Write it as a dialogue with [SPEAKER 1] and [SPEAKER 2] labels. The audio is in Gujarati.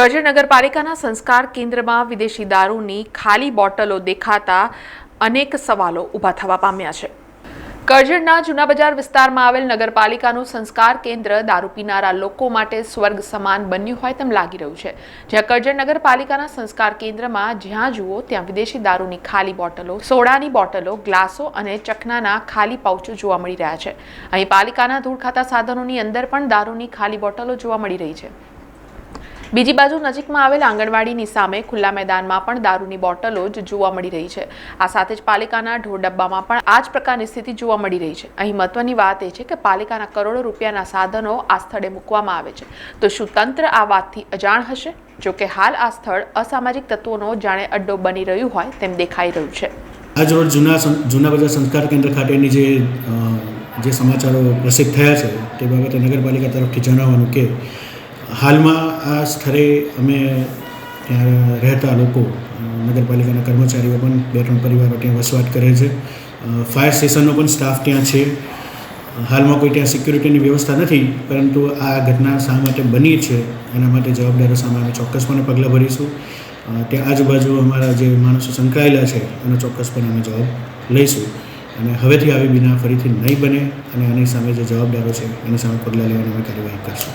[SPEAKER 1] કરજણ નગરપાલિકાના સંસ્કાર કેન્દ્રમાં વિદેશી દારૂની ખાલી બોટલો દેખાતા અનેક સવાલો ઊભા થવા પામ્યા છે. કરજણના જૂના બજાર વિસ્તારમાં આવેલ નગરપાલિકાનું સંસ્કાર કેન્દ્ર દારૂ પીનારા લોકો માટે સ્વર્ગ સમાન બન્યું હોય તેમ લાગી રહ્યું છે. જ્યાં કરજણ નગરપાલિકાના સંસ્કાર કેન્દ્રમાં જ્યાં જુઓ ત્યાં વિદેશી દારૂની ખાલી બોટલો, સોડાની બોટલો, ગ્લાસો અને ચખનાના ખાલી પાઉચો જોવા મળી રહ્યા છે. અહીં પાલિકાના ધૂળ ખાતા સાધનોની અંદર પણ દારૂની ખાલી બોટલો જોવા મળી રહી છે. બીજી બાજુ નજીકમાં આવેલ આંગણવાડીની સામે ખુલ્લા મેદાનમાં પણ દારૂની બોટલો જ જોવા મળી રહી છે. આ સાથે જ પાલિકાના ઢોર ડબ્બામાં પણ આ જ પ્રકારની સ્થિતિ જોવા મળી રહી છે. અહીં મહત્વની વાત એ છે કે પાલિકાના કરોડો રૂપિયાના સાધનો આ સ્થળે મૂકવામાં આવે છે. તો શું તંત્ર આ વાતથી અજાણ હશે? જો કે હાલ આ સ્થળ અસામાજિક તત્વોનો જાણે અડ્ડો બની રહ્યું હોય તેમ દેખાઈ રહ્યું છે.
[SPEAKER 2] આજ જૂના જૂના બજાર સંસ્કાર કેન્દ્ર ખાતેની જે જે સમાચારો પ્રસિદ્ધ થયા છે તે બાબતે નગરપાલિકા તરફથી જણાવવાનું કે હાલમાં આ સ્થળે અમે ત્યાં રહેતા લોકો, નગરપાલિકાના કર્મચારીઓ પણ બે ત્રણ પરિવારો ત્યાં વસવાટ કરે છે. ફાયર સ્ટેશનનો પણ સ્ટાફ ત્યાં છે. હાલમાં કોઈ ત્યાં સિક્યુરિટીની વ્યવસ્થા નથી, પરંતુ આ ઘટના શા માટે બની છે, એના માટે જવાબદારો સામે અમે ચોક્કસપણે પગલાં ભરીશું. ત્યાં આજુબાજુ અમારા જે માણસો સંકળાયેલા છે, એનો ચોક્કસપણે અમે જવાબ લઈશું. અને હવેથી આવી બિના ફરીથી નહીં બને, અને આની સામે જે જવાબદારો છે, એની સામે પગલાં લેવાની અમે કાર્યવાહી કરશું.